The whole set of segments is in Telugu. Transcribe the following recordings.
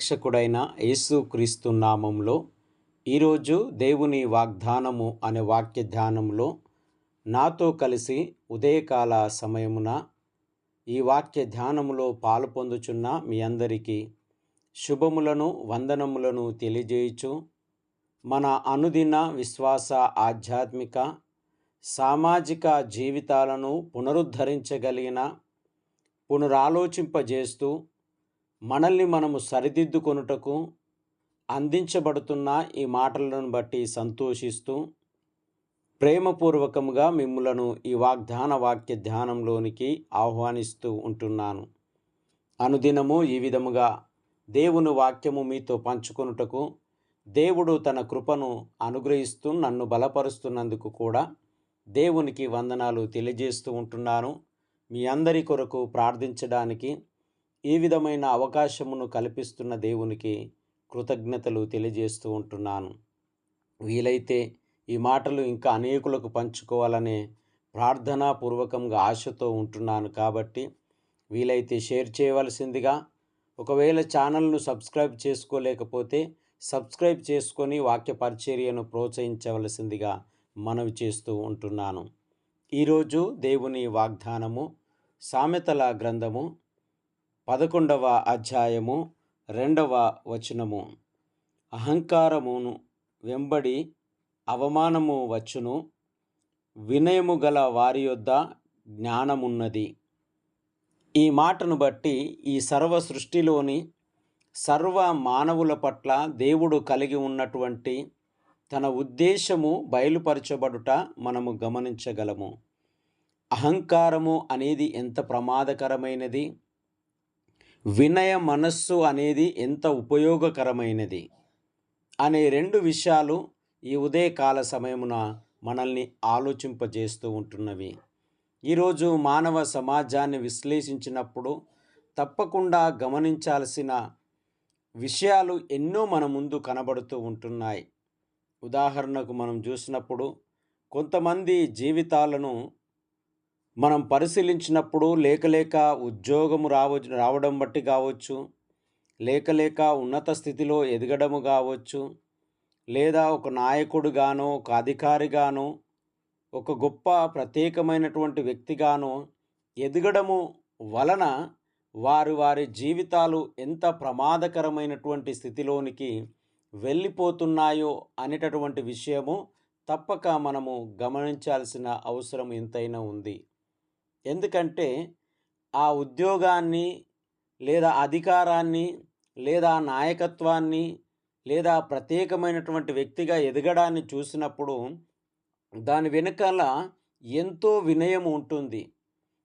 రక్షకుడైన యేసుక్రీస్తు నామంలో ఈరోజు దేవుని వాగ్దానము అనే వాక్య ధ్యానంలో నాతో కలిసి ఉదయకాల సమయమున ఈ వాక్య ధ్యానములో పాలు పొందుచున్న మీ అందరికీ శుభములను వందనములను తెలియజేయుచు మన అనుదిన విశ్వాస ఆధ్యాత్మిక సామాజిక జీవితాలను పునరుద్ధరించగలిగిన పునరాలోచింపజేస్తూ మనల్ని మనము సరిదిద్దుకొనుటకు అందించబడుతున్న ఈ మాటలను బట్టి సంతోషిస్తూ ప్రేమపూర్వకముగా మిమ్ములను ఈ వాగ్దాన వాక్య ధ్యానంలోనికి ఆహ్వానిస్తూ ఉంటున్నాను. అనుదినము ఈ విధముగా దేవుని వాక్యము మీతో పంచుకొనుటకు దేవుడు తన కృపను అనుగ్రహిస్తూ నన్ను బలపరుస్తున్నందుకు కూడా దేవునికి వందనాలు తెలియజేస్తూ ఉంటున్నాను. మీ అందరి కొరకు ప్రార్థించడానికి ఈ విధమైన అవకాశమును కల్పిస్తున్న దేవునికి కృతజ్ఞతలు తెలియజేస్తూ ఉంటున్నాను. వీలైతే ఈ మాటలు ఇంకా అనేకులకు పంచుకోవాలనే ప్రార్థనాపూర్వకంగా ఆశతో ఉంటున్నాను కాబట్టి వీలైతే షేర్ చేయవలసిందిగా ఒకవేళ ఛానల్ను సబ్స్క్రైబ్ చేసుకోలేకపోతే సబ్స్క్రైబ్ చేసుకొని వాక్య పరిచర్యను ప్రోత్సహించవలసిందిగా మనవి చేస్తూ ఉంటున్నాను. ఈరోజు దేవుని వాగ్దానము సామెతల గ్రంథము పదకొండవ అధ్యాయము రెండవ వచనము. అహంకారమును వెంబడి అవమానము వచ్చును. వినయము గల వారి యొద్ద జ్ఞానమున్నది. ఈ మాటను బట్టి ఈ సర్వ సృష్టిలోని సర్వ మానవుల పట్ల దేవుడు కలిగి ఉన్నటువంటి తన ఉద్దేశము బయలుపరచబడుట మనము గమనించగలము. అహంకారము అనేది ఎంత ప్రమాదకరమైనది. వినయ మనస్సు అనేది ఎంత ఉపయోగకరమైనది అనే రెండు విషయాలు ఈ ఉదయకాల సమయమున మనల్ని ఆలోచింపజేస్తూ ఉంటున్నవి. ఈరోజు మానవ సమాజాన్ని విశ్లేషించినప్పుడు తప్పకుండా గమనించాల్సిన విషయాలు ఎన్నో మన ముందు కనబడుతూ ఉంటున్నాయి. ఉదాహరణకు మనం చూసినప్పుడు కొంతమంది జీవితాలను మనం పరిశీలించినప్పుడు లేకలేక ఉద్యోగము రావ రావడం బట్టి కావచ్చు లేకలేక ఉన్నత స్థితిలో ఎదగడము కావచ్చు లేదా ఒక నాయకుడుగానో ఒక అధికారిగానో ఒక గొప్ప ప్రత్యేకమైనటువంటి వ్యక్తిగానో ఎదగడము వలన వారి వారి జీవితాలు ఎంత ప్రమాదకరమైనటువంటి స్థితిలోనికి వెళ్ళిపోతున్నాయో అనేటటువంటి విషయము తప్పక మనము గమనించాల్సిన అవసరం ఎంతైనా ఉంది. ఎందుకంటే ఆ ఉద్యోగాన్ని లేదా అధికారాన్ని లేదా నాయకత్వాన్ని లేదా ప్రత్యేకమైనటువంటి వ్యక్తిగా ఎదగడాన్ని చూసినప్పుడు దాని వెనుకాల ఎంతో వినయం ఉంటుంది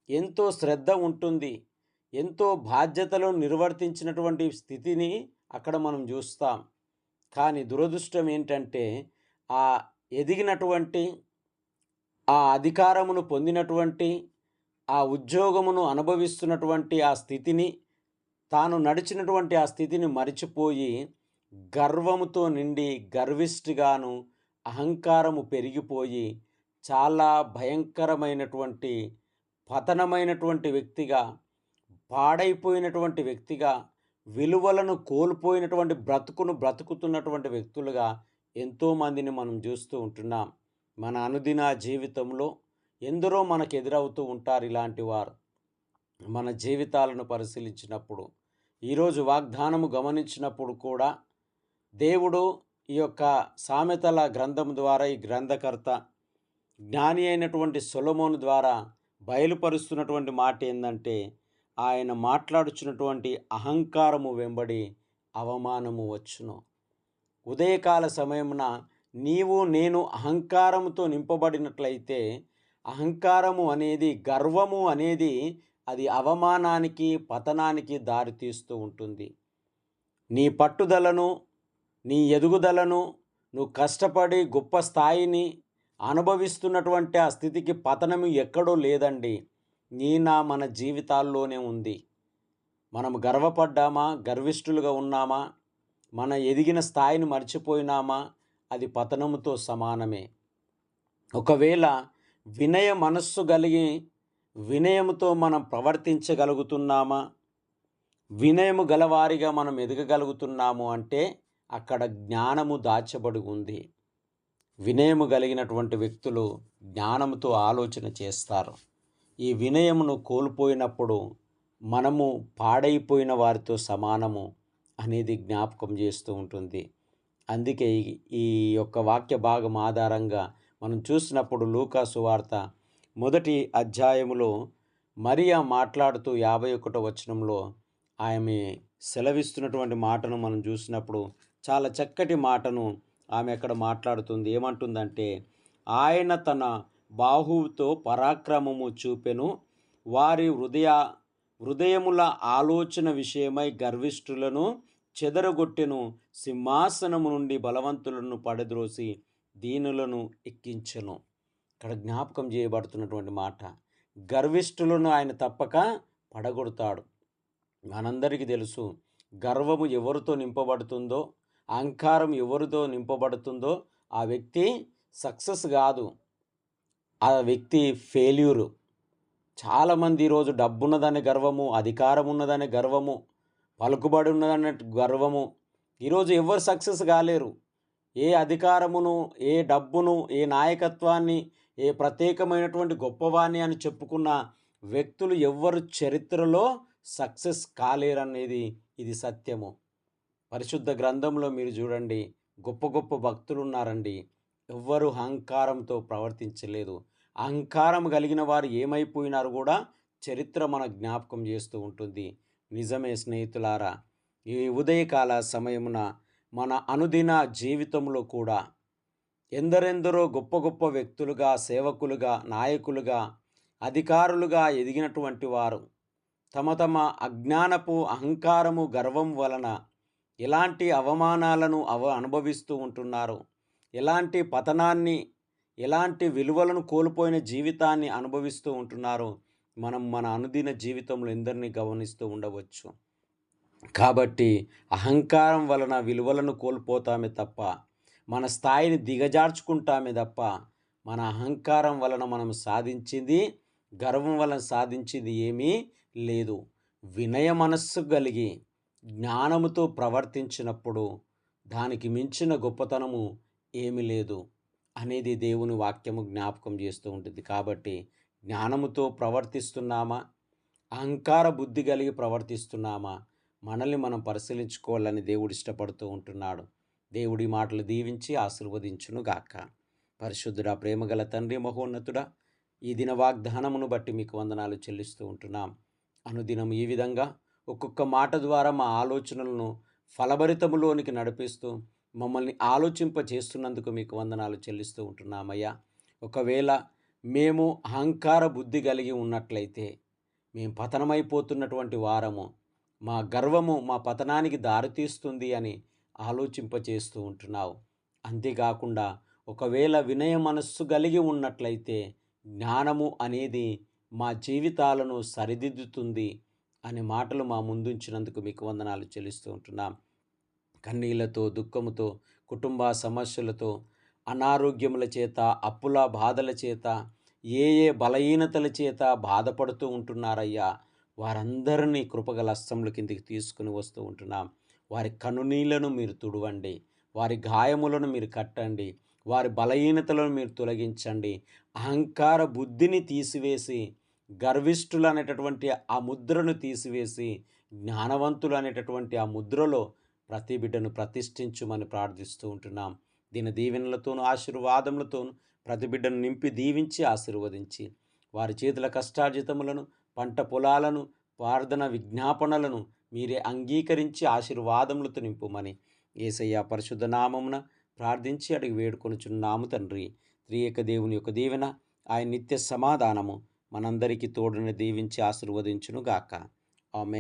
ఎంతో శ్రద్ధ ఉంటుంది ఎంతో బాధ్యతలు నిర్వర్తించినటువంటి స్థితిని అక్కడ మనం చూస్తాం. కానీ దురదృష్టం ఏంటంటే ఆ ఎదిగినటువంటి ఆ అధికారమును పొందినటువంటి ఆ ఉద్యోగమును అనుభవిస్తున్నటువంటి ఆ స్థితిని తాను నడిచినటువంటి ఆ స్థితిని మరిచిపోయి గర్వముతో నిండి గర్విష్ఠిగాను అహంకారము పెరిగిపోయి చాలా భయంకరమైనటువంటి పతనమైనటువంటి వ్యక్తిగా పాడైపోయినటువంటి వ్యక్తిగా విలువలను కోల్పోయినటువంటి బ్రతుకును బ్రతుకుతున్నటువంటి వ్యక్తులుగా ఎంతోమందిని మనం చూస్తూ ఉంటున్నాం. మన అనుదిన జీవితంలో ఎందరో మనకు ఎదురవుతూ ఉంటారు ఇలాంటి వారు. మన జీవితాలను పరిశీలించినప్పుడు ఈరోజు వాగ్దానము గమనించినప్పుడు కూడా దేవుడు ఈ యొక్క సామెతల గ్రంథం ద్వారా ఈ గ్రంథకర్త జ్ఞాని అయినటువంటి సొలమోను ద్వారా బయలుపరుస్తున్నటువంటి మాట ఏంటంటే ఆయన మాట్లాడుచున్నటువంటి అహంకారము వెంబడి అవమానము వచ్చును. ఉదయకాల సమయమున నీవు నేను అహంకారముతో నింపబడినట్లయితే అహంకారము అనేది గర్వము అనేది అది అవమానానికి పతనానికి దారితీస్తూ ఉంటుంది. నీ పట్టుదలను నీ ఎదుగుదలను నువ్వు కష్టపడి గొప్ప స్థాయిని అనుభవిస్తున్నటువంటి ఆ స్థితికి పతనము ఎక్కడో లేదండి. నీ నా మన జీవితాల్లోనే ఉంది. మనం గర్వపడ్డామా? గర్విష్ఠులుగా ఉన్నామా? మన ఎదిగిన స్థాయిని మర్చిపోయినామా? అది పతనముతో సమానమే. ఒకవేళ వినయ మనస్సు కలిగి వినయముతో మనం ప్రవర్తించగలుగుతున్నామా? వినయము గలవారిగా మనం ఎదగగలుగుతున్నాము అంటే అక్కడ జ్ఞానము దాచబడి ఉంది. వినయము కలిగినటువంటి వ్యక్తులు జ్ఞానముతో ఆలోచన చేస్తారు. ఈ వినయమును కోల్పోయినప్పుడు మనము పాడైపోయిన వారితో సమానము అనేది జ్ఞాపకం చేస్తూ ఉంటుంది. అందుకే ఈ యొక్క వాక్య భాగం ఆధారంగా మనం చూసినప్పుడు లూకాసు వార్త మొదటి అధ్యాయములో మరియా మాట్లాడుతూ యాభై ఒకటో వచనంలో ఆమె సెలవిస్తున్నటువంటి మాటను మనం చూసినప్పుడు చాలా చక్కటి మాటను ఆమె అక్కడ మాట్లాడుతుంది. ఏమంటుందంటే ఆయన తన బాహువుతో పరాక్రమము చూపెను. వారి హృదయ హృదయముల ఆలోచన విషయమై గర్విష్ఠులను చెదరగొట్టెను. సింహాసనము నుండి బలవంతులను పడద్రోసి దీనులను ఎక్కించను. ఇక్కడ జ్ఞాపకం చేయబడుతున్నటువంటి మాట గర్విష్ఠులను ఆయన తప్పక పడగొడతాడు. మనందరికీ తెలుసు గర్వము ఎవరితో నింపబడుతుందో అహంకారం ఎవరితో నింపబడుతుందో ఆ వ్యక్తి సక్సెస్ కాదు. ఆ వ్యక్తి ఫెయిల్యూరు. చాలామంది ఈరోజు డబ్బున్నదనే గర్వము అధికారం ఉన్నదనే గర్వము పలుకుబడి ఉన్నదనే గర్వము. ఈరోజు ఎవరు సక్సెస్ కాలేరు? ఏ అధికారమును ఏ డబ్బును ఏ నాయకత్వాన్ని ఏ ప్రత్యేకమైనటువంటి గొప్పవాణి అని చెప్పుకున్న వ్యక్తులు ఎవ్వరు చరిత్రలో సక్సెస్ కాలేరనేది ఇది సత్యము. పరిశుద్ధ గ్రంథంలో మీరు చూడండి గొప్ప గొప్ప భక్తులు ఉన్నారండి ఎవ్వరు అహంకారంతో ప్రవర్తించలేదు. అహంకారం కలిగిన వారు ఏమైపోయినారు కూడా చరిత్ర మన జ్ఞాపకం చేస్తూ ఉంటుంది. నిజమే స్నేహితులారా ఈ ఉదయకాల సమయమున మన అనుదిన జీవితంలో కూడా ఎందరెందరో గొప్ప గొప్ప వ్యక్తులుగా సేవకులుగా నాయకులుగా అధికారులుగా ఎదిగినటువంటి వారు తమ తమ అజ్ఞానపు అహంకారము గర్వం వలన ఎలాంటి అవమానాలను అవ అనుభవిస్తూ ఉంటున్నారు? ఎలాంటి పతనాన్ని ఎలాంటి విలువలను కోల్పోయిన జీవితాన్ని అనుభవిస్తూ ఉంటున్నారో? మనం మన అనుదిన జీవితంలో ఎందరినీ గమనిస్తూ ఉండవచ్చు? కాబట్టి అహంకారం వలన విలువలను కోల్పోతామే తప్ప మన స్థాయిని దిగజార్చుకుంటామే తప్ప మన అహంకారం వలన మనం సాధించింది గర్వం వలన సాధించింది ఏమీ లేదు. వినయ మనస్సు కలిగి జ్ఞానముతో ప్రవర్తించినప్పుడు దానికి మించిన గొప్పతనము ఏమి లేదు అనేది దేవుని వాక్యము జ్ఞాపకం చేస్తూ ఉంటుంది. కాబట్టి జ్ఞానముతో ప్రవర్తిస్తున్నామా? అహంకార బుద్ధి కలిగి ప్రవర్తిస్తున్నామా? మనల్ని మనం పరిశీలించుకోవాలని దేవుడు ఇష్టపడుతూ ఉంటున్నాడు. దేవుడి మాటలు దీవించి ఆశీర్వదించునుగాక పరిశుద్ధుడా ప్రేమగల తండ్రి మహోన్నతుడా ఈ దిన వాగ్దానమును బట్టి మీకు వందనాలు చెల్లిస్తూ ఉంటున్నాం. అనుదినం ఈ విధంగా ఒక్కొక్క మాట ద్వారా మా ఆలోచనలను ఫలభరితములోనికి నడిపిస్తూ మమ్మల్ని ఆలోచింప చేస్తున్నందుకు మీకు వందనాలు చెల్లిస్తూ ఉంటున్నామయ్యా. ఒకవేళ మేము అహంకార బుద్ధి కలిగి ఉన్నట్లయితే మేము పతనమైపోతున్నటువంటి వారము మా గర్వము మా పతనానికి దారితీస్తుంది అని ఆలోచింపచేస్తూ ఉంటున్నావు. అంతేకాకుండా ఒకవేళ వినయ మనస్సు కలిగి ఉన్నట్లయితే జ్ఞానము అనేది మా జీవితాలను సరిదిద్దుతుంది అనే మాటలు మా ముందుంచినందుకు మీకు వందనాలు చెల్లిస్తూ ఉంటున్నాం. కన్నీళ్ళతో దుఃఖముతో కుటుంబ సమస్యలతో అనారోగ్యముల చేత అప్పుల బాధల చేత ఏ ఏ బలహీనతల చేత బాధపడుతూ ఉంటున్నారయ్యా? వారందరినీ కృపగల అస్తంల కిందికి తీసుకుని వస్తూ ఉంటున్నాం. వారి కనునీళ్ళను మీరు తుడవండి. వారి గాయములను మీరు కట్టండి. వారి బలహీనతలను మీరు తొలగించండి. అహంకార బుద్ధిని తీసివేసి గర్విష్ఠులు అనేటటువంటి ఆ ముద్రను తీసివేసి జ్ఞానవంతులు అనేటటువంటి ఆ ముద్రలో ప్రతి బిడ్డను ప్రతిష్ఠించుమని ప్రార్థిస్తూ ఉంటున్నాం. దీని దీవెనలతోనూ ఆశీర్వాదములతోనూ ప్రతి బిడ్డను నింపి దీవించి ఆశీర్వదించి వారి చేతుల కష్టార్జితములను పంట పొలాలను ప్రార్థన విజ్ఞాపనలను మీరే అంగీకరించి ఆశీర్వాదములతో నింపుమని ఏసయ్య పరిశుద్ధ నామమున ప్రార్థించి అడిగి వేడుకొనుచున్నాము తండ్రి. త్రియక దేవుని యొక్క దీవెన ఆయన నిత్య సమాధానము మనందరికీ తోడుని దీవించి ఆశీర్వదించును గాక ఆమె